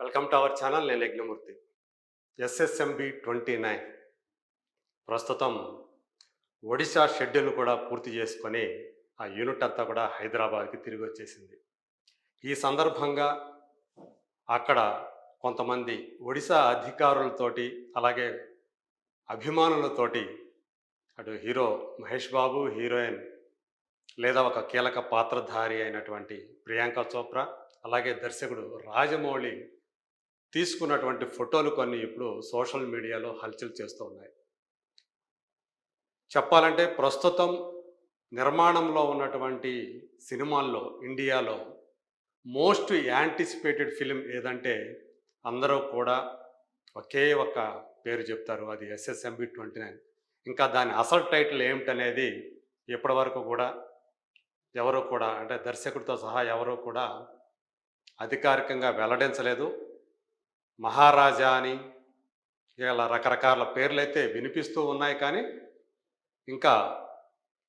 Welcome to our channel. నేను Yagnamurthy. SSMB twenty nine. ప్రస్తుతం Odisha schedule కూడా పూర్తి చేసుకొని ఆ యూనిట్ అంతా కూడా హైదరాబాద్కి తిరిగి వచ్చేసింది. ఈ సందర్భంగా అక్కడ కొంతమంది ఒడిశా అధికారులతోటి అలాగే అభిమానులతోటి అటు హీరో మహేష్ బాబు హీరోయిన్ లేదా ఒక కీలక పాత్రధారి అయినటువంటి ప్రియాంక చోప్రా అలాగే దర్శకుడు రాజమౌళి తీసుకున్నటువంటి ఫోటోలు కొన్ని ఇప్పుడు సోషల్ మీడియాలో హల్చల్ చేస్తూ ఉన్నాయి. చెప్పాలంటే ప్రస్తుతం నిర్మాణంలో ఉన్నటువంటి సినిమాల్లో ఇండియాలో మోస్ట్ యాంటిసిపేటెడ్ ఫిలిం ఏదంటే అందరూ కూడా ఒకే ఒక పేరు చెప్తారు అది ఎస్ఎస్ఎంబి ట్వంటీ నైన్. ఇంకా దాని అసలు టైటిల్ ఏమిటనేది ఇప్పటివరకు కూడా ఎవరు కూడా అంటే దర్శకుడితో సహా ఎవరు కూడా అధికారికంగా వెల్లడించలేదు. మహారాజా అని ఇలా రకరకాల పేర్లు అయితే వినిపిస్తూ ఉన్నాయి కానీ ఇంకా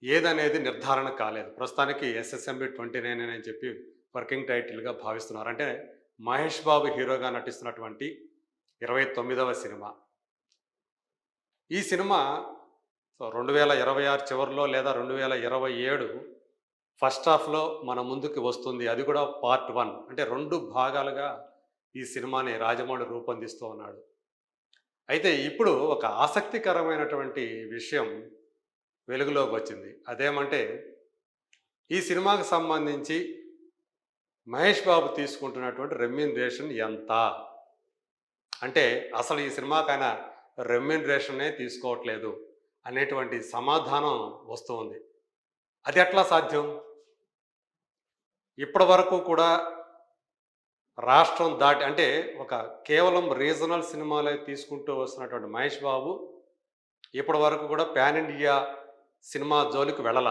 ఏదనేది నిర్ధారణ కాలేదు. ప్రస్తుతానికి ఎస్ఎస్ఎంబి ట్వంటీ నైన్ అని చెప్పి వర్కింగ్ టైటిల్గా భావిస్తున్నారు. అంటే మహేష్ బాబు హీరోగా నటిస్తున్నటువంటి ఇరవై తొమ్మిదవ సినిమా. ఈ సినిమా రెండు వేల ఇరవై ఆరు చివరిలో లేదా రెండు వేల ఇరవై ఏడు ఫస్ట్ హాఫ్లో మన ముందుకు వస్తుంది. అది కూడా పార్ట్ వన్. అంటే రెండు భాగాలుగా ఈ సినిమాని రాజమౌళి రూపొందిస్తూ ఉన్నాడు. అయితే ఇప్పుడు ఒక ఆసక్తికరమైనటువంటి విషయం వెలుగులోకి వచ్చింది. అదేమంటే ఈ సినిమాకు సంబంధించి మహేష్ బాబు తీసుకుంటున్నటువంటి రెమ్యూనరేషన్ ఎంత? అంటే అసలు ఈ సినిమాకైనా ఆయన తీసుకోవట్లేదు అనేటువంటి సమాధానం వస్తుంది అది ఎట్లా సాధ్యం? ఇప్పటి వరకు కూడా రాష్ట్రం దాటి అంటే ఒక కేవలం రీజనల్ సినిమాలే తీసుకుంటూ వస్తున్నటువంటి మహేష్ బాబు ఇప్పటి వరకు కూడా పాన్ ఇండియా సినిమా జోలికి వెళ్ళాల.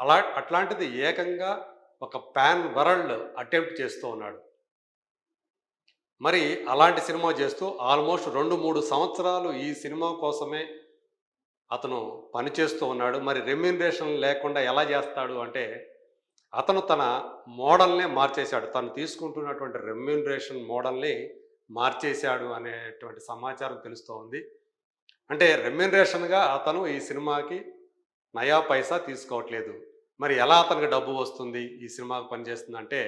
అలా అట్లాంటిది ఏకంగా ఒక పాన్ వరల్డ్ అటెంప్ట్ చేస్తూ ఉన్నాడు. మరి అలాంటి సినిమా చేస్తూ ఆల్మోస్ట్ రెండు మూడు సంవత్సరాలు ఈ సినిమా కోసమే అతను పనిచేస్తూ ఉన్నాడు. మరి రెమ్యూనరేషన్ లేకుండా ఎలా చేస్తాడు అంటే అతను తన మోడల్నే మార్చేశాడు. తను తీసుకుంటున్నటువంటి రెమ్యూనరేషన్ మోడల్ని మార్చేశాడు అనేటువంటి సమాచారం తెలుస్తూ ఉంది అంటే రెమ్యూనరేషన్గా అతను ఈ సినిమాకి నయా పైసా తీసుకోవట్లేదు. మరి ఎలా అతనికి డబ్బు వస్తుంది? ఈ సినిమాకు పనిచేస్తుంది అంటే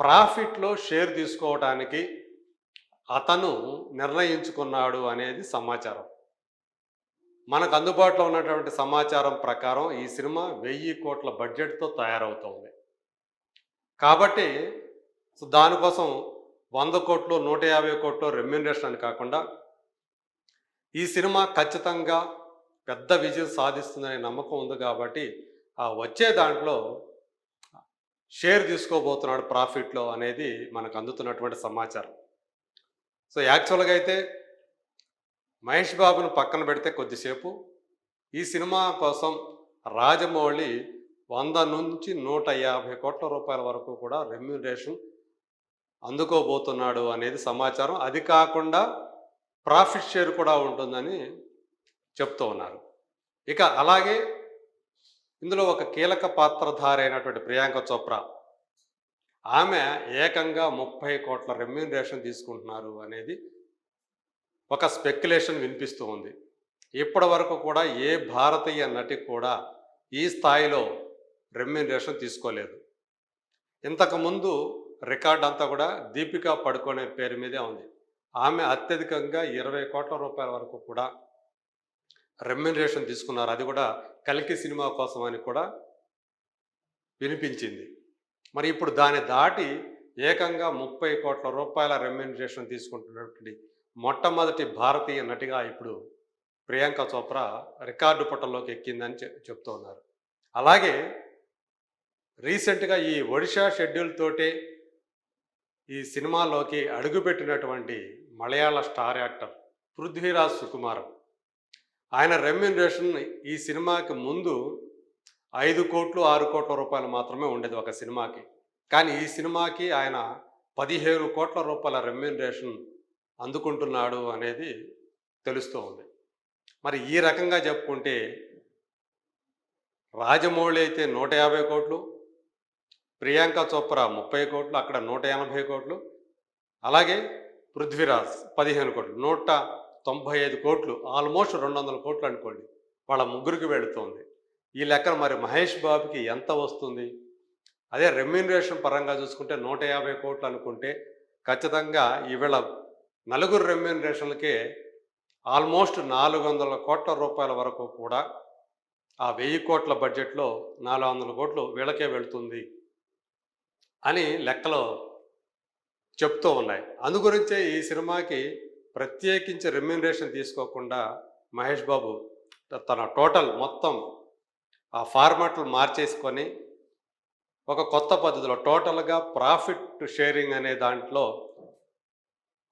ప్రాఫిట్లో షేర్ తీసుకోవడానికి అతను నిర్ణయించుకున్నాడు అనేది సమాచారం. మనకు అందుబాటులో ఉన్నటువంటి సమాచారం ప్రకారం ఈ సినిమా వెయ్యి కోట్ల బడ్జెట్తో తయారవుతుంది. కాబట్టి సో దానికోసం వంద కోట్లు నూట యాభై కోట్లు రెమ్యూనరేషన్ అని కాకుండా ఈ సినిమా ఖచ్చితంగా పెద్ద విజయం సాధిస్తుందనే నమ్మకం ఉంది కాబట్టి ఆ వచ్చే దాంట్లో షేర్ తీసుకోబోతున్నాడు ప్రాఫిట్లో అనేది మనకు అందుతున్నటువంటి సమాచారం. సో యాక్చువల్గా అయితే మహేష్ బాబును పక్కన పెడితే కొద్దిసేపు. ఈ సినిమా కోసం రాజమౌళి వంద నుంచి నూట యాభై కోట్ల రూపాయల వరకు కూడా రెమ్యునరేషన్ అందుకోబోతున్నాడు అనేది సమాచారం. అది కాకుండా ప్రాఫిట్ షేర్ కూడా ఉంటుందని చెప్తూ ఉన్నారు. ఇక అలాగే ఇందులో ఒక కీలక పాత్రధారి అయినటువంటి ప్రియాంక చోప్రా. ఆమె ఏకంగా ముప్పై కోట్ల రెమ్యూనరేషన్ తీసుకుంటున్నారు అనేది ఒక స్పెక్యులేషన్ వినిపిస్తూ ఉంది. ఇప్పటి వరకు కూడా ఏ భారతీయ నటి కూడా ఈ స్థాయిలో రెమ్యూనరేషన్ తీసుకోలేదు. ఇంతకుముందు రికార్డ్ అంతా కూడా దీపికా పడుకునే పేరు మీదే ఉంది. ఆమె అత్యధికంగా ఇరవై కోట్ల రూపాయల వరకు కూడా రెమ్యూనరేషన్ తీసుకున్నారు. అది కూడా కలికి సినిమా కోసం అని కూడా వినిపించింది. మరి ఇప్పుడు దాన్ని దాటి ఏకంగా ముప్పై కోట్ల రూపాయల రెమ్యూనరేషన్ తీసుకుంటున్నటువంటి మొట్టమొదటి భారతీయ నటిగా ఇప్పుడు ప్రియాంక చోప్రా రికార్డు పుటల్లోకి ఎక్కిందని చె చెప్తూ ఉన్నారు. అలాగే రీసెంట్గా ఈ ఒడిషా షెడ్యూల్ తోటే ఈ సినిమాలోకి అడుగుపెట్టినటువంటి మలయాళ స్టార్ యాక్టర్ పృథ్వీరాజ్ సుకుమారం. ఆయన రెమ్యూనరేషన్ ఈ సినిమాకి ముందు ఐదు కోట్లు ఆరు కోట్ల రూపాయలు మాత్రమే ఉండేది ఒక సినిమాకి. కానీ ఈ సినిమాకి ఆయన పదిహేను కోట్ల రూపాయల రెమ్యునరేషన్ అందుకుంటున్నాడు అనేది తెలుస్తూ ఉంది. మరి ఈ రకంగా చెప్పుకుంటే రాజమౌళి అయితే నూట యాభై కోట్లు ప్రియాంక చోప్రా ముప్పై కోట్లు అక్కడ నూట ఎనభై కోట్లు అలాగే పృథ్వీరాజ్ పదిహేను కోట్లు నూట తొంభై ఐదు కోట్లు ఆల్మోస్ట్ రెండు వందల కోట్లు అనుకోండి వాళ్ళ ముగ్గురికి వెళుతుంది. ఈ లెక్కన మరి మహేష్ బాబుకి ఎంత వస్తుంది? అదే రెమ్యూనరేషన్ పరంగా చూసుకుంటే నూట యాభై కోట్లు అనుకుంటే ఖచ్చితంగా ఈవేళ నలుగురు రెమ్యూనరేషన్లకే ఆల్మోస్ట్ నాలుగు వందల కోట్ల రూపాయల వరకు కూడా ఆ వెయ్యి కోట్ల బడ్జెట్లో నాలుగు వందల కోట్లు వీళ్ళకే వెళుతుంది అని లెక్కలో చెప్తూ ఉన్నాయి. అందుగురించే ఈ సినిమాకి ప్రత్యేకించి రెమ్యూనరేషన్ తీసుకోకుండా మహేష్ బాబు తన టోటల్ మొత్తం ఆ ఫార్మాట్లు మార్చేసుకొని ఒక కొత్త పద్ధతిలో టోటల్గా ప్రాఫిట్ షేరింగ్ అనే దాంట్లో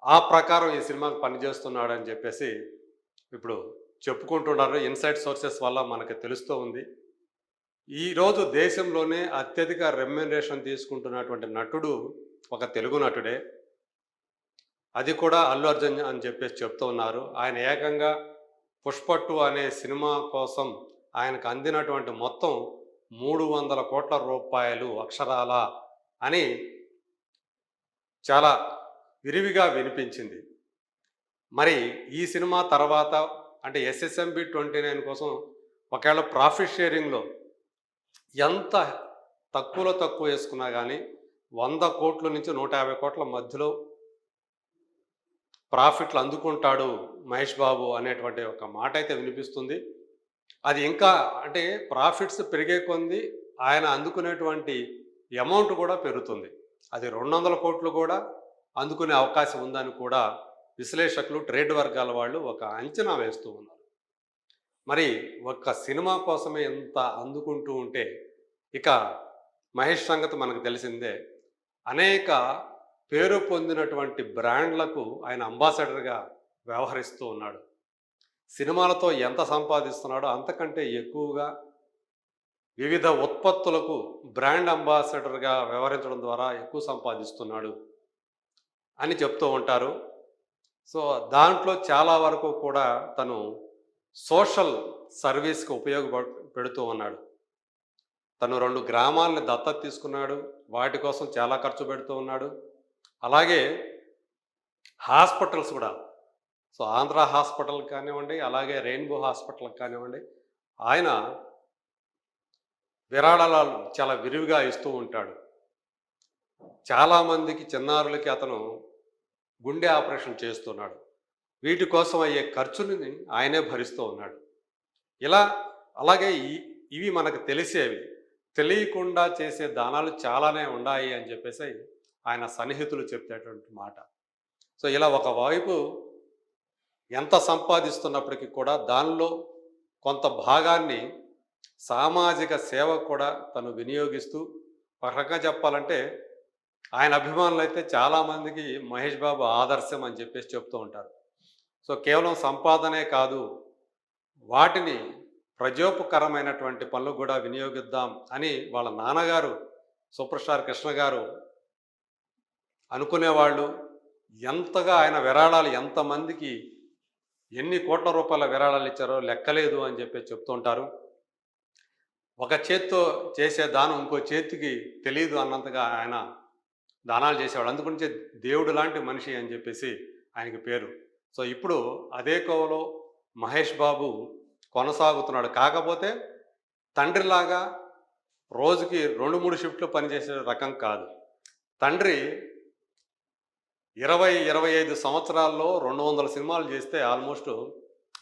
ఆ ప్రకారం ఈ సినిమాకి పనిచేస్తున్నాడు అని చెప్పేసి ఇప్పుడు చెప్పుకుంటున్నారు. ఇన్సైడ్ సోర్సెస్ వల్ల మనకు తెలుస్తూ ఉంది. ఈరోజు దేశంలోనే అత్యధిక రెమ్యునరేషన్ తీసుకుంటున్నటువంటి నటుడు ఒక తెలుగు నటుడే. అది కూడా అల్లు అర్జున్ అని చెప్పేసి చెప్తూ ఉన్నారు. ఆయన ఏకంగా పుష్పట్టు అనే సినిమా కోసం ఆయనకు అందినటువంటి మొత్తం మూడు వందల కోట్ల రూపాయలు అక్షరాల అని చాలా విరివిగా వినిపించింది. మరి ఈ సినిమా తర్వాత అంటే ఎస్ఎస్ఎంబి ట్వంటీ నైన్ కోసం ఒకవేళ ప్రాఫిట్ షేరింగ్లో ఎంత తక్కువలో తక్కువ వేసుకున్నా కానీ వంద కోట్ల నుంచి నూట యాభై కోట్ల మధ్యలో ప్రాఫిట్లు అందుకుంటాడు మహేష్ బాబు అనేటువంటి ఒక మాట అయితే వినిపిస్తుంది. అది ఇంకా అంటే ప్రాఫిట్స్ పెరిగే కొంది ఆయన అందుకునేటువంటి అమౌంట్ కూడా పెరుగుతుంది. అది రెండు వందల కోట్లు కూడా అందుకునే అవకాశం ఉందని కూడా విశ్లేషకులు ట్రేడ్ వర్గాల వాళ్ళు ఒక అంచనా వేస్తూ ఉన్నారు. మరి ఒక్క సినిమా కోసమే ఎంత అందుకుంటూ ఉంటే ఇక మహేష్ సంగతి మనకు తెలిసిందే. అనేక పేరు పొందినటువంటి బ్రాండ్లకు ఆయన అంబాసిడర్గా వ్యవహరిస్తూ ఉన్నాడు. సినిమాలతో ఎంత సంపాదిస్తున్నాడో అంతకంటే ఎక్కువగా వివిధ ఉత్పత్తులకు బ్రాండ్ అంబాసిడర్గా వ్యవహరించడం ద్వారా ఎక్కువ సంపాదిస్తున్నాడు. అని చెప్తూ ఉంటారు. సో దాంట్లో చాలా వరకు కూడా తను సోషల్ సర్వీస్కి ఉపయోగ పెడుతూ ఉన్నాడు. తను రెండు గ్రామాలని దత్తత తీసుకున్నాడు. వాటి కోసం చాలా ఖర్చు పెడుతూ ఉన్నాడు. అలాగే హాస్పిటల్స్ కూడా. సో ఆంధ్ర హాస్పిటల్ కానివ్వండి అలాగే రెయిన్బో హాస్పిటల్ కానివ్వండి ఆయన విరాళాలు చాలా విరివిగా ఇస్తూ ఉంటాడు. చాలామందికి చిన్నారులకి అతను గుండె ఆపరేషన్ చేస్తున్నాడు. వీటి కోసం అయ్యే ఖర్చుని ఆయనే భరిస్తూ ఉన్నాడు. ఇలా అలాగే ఇవి మనకు తెలిసేవి. తెలియకుండా చేసే దానాలు చాలానే ఉన్నాయి అని చెప్పేసి ఆయన సన్నిహితులు చెప్పేటువంటి మాట. సో ఇలా ఒకవైపు ఎంత సంపాదిస్తున్నప్పటికీ కూడా దానిలో కొంత భాగాన్ని సామాజిక సేవ కూడా తను వినియోగిస్తూ ఒక రకంగా చెప్పాలంటే ఆయన అభిమానులు అయితే చాలామందికి మహేష్ బాబు ఆదర్శం అని చెప్పేసి చెప్తూ ఉంటారు. సో కేవలం సంపాదనే కాదు వాటిని ప్రజోపకరమైనటువంటి పనులు కూడా వినియోగిద్దాం అని వాళ్ళ నాన్నగారు సూపర్ స్టార్ కృష్ణ గారు అనుకునేవాళ్ళు. ఎంతగా ఆయన విరాళాలు ఎంతమందికి ఎన్ని కోట్ల రూపాయల విరాళాలు ఇచ్చారో లెక్కలేదు అని చెప్పి చెప్తూ ఉంటారు. ఒక చేత్తో చేసే దానం ఇంకో చేతికి తెలియదు అన్నంతగా ఆయన దానాలు చేసేవాడు. అందుగురించి దేవుడు లాంటి మనిషి అని చెప్పేసి ఆయనకి పేరు. సో ఇప్పుడు అదే కోవలో మహేష్ బాబు కొనసాగుతున్నాడు. కాకపోతే తండ్రిలాగా రోజుకి రెండు మూడు షిఫ్ట్లు పనిచేసే రకం కాదు. తండ్రి ఇరవై ఇరవై ఐదు సంవత్సరాల్లో రెండు వందల సినిమాలు చేస్తే ఆల్మోస్ట్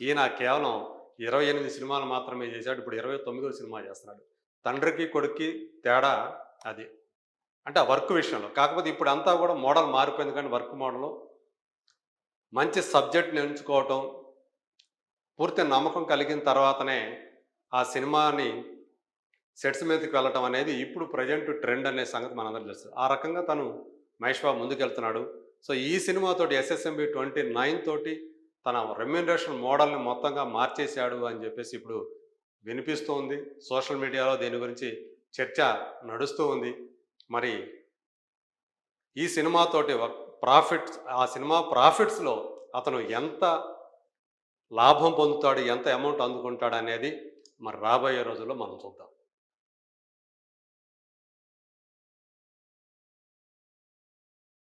ఈయన కేవలం ఇరవై ఎనిమిది సినిమాలు మాత్రమే చేశాడు. ఇప్పుడు ఇరవై తొమ్మిదో సినిమా చేస్తున్నాడు. తండ్రికి కొడుక్కి తేడా అది. అంటే ఆ వర్క్ విషయంలో. కాకపోతే ఇప్పుడు అంతా కూడా మోడల్ మారిపోయింది కానీ వర్క్ మోడల్. మంచి సబ్జెక్ట్ని ఎంచుకోవటం పూర్తి నమ్మకం కలిగిన తర్వాతనే ఆ సినిమాని సెట్స్ మీదకి వెళ్ళటం అనేది ఇప్పుడు ప్రజెంట్ ట్రెండ్ అనే సంగతి మనందరూ తెలుస్తుంది ఆ రకంగా తను మహేష్ బాబు ముందుకెళ్తున్నాడు. సో ఈ సినిమాతోటి ఎస్ఎస్ఎంబి ట్వంటీ నైన్ తోటి తన రెమ్యూనరేషన్ మోడల్ని మొత్తంగా మార్చేశాడు అని చెప్పేసి ఇప్పుడు వినిపిస్తూ ఉంది. సోషల్ మీడియాలో దీని గురించి చర్చ నడుస్తూ ఉంది. మరి ఈ సినిమాతోటి ప్రాఫిట్స్ ఆ సినిమా ప్రాఫిట్స్లో అతను ఎంత లాభం పొందుతాడు ఎంత అమౌంట్ అందుకుంటాడు అనేది మరి రాబోయే రోజుల్లో మనం చూద్దాం.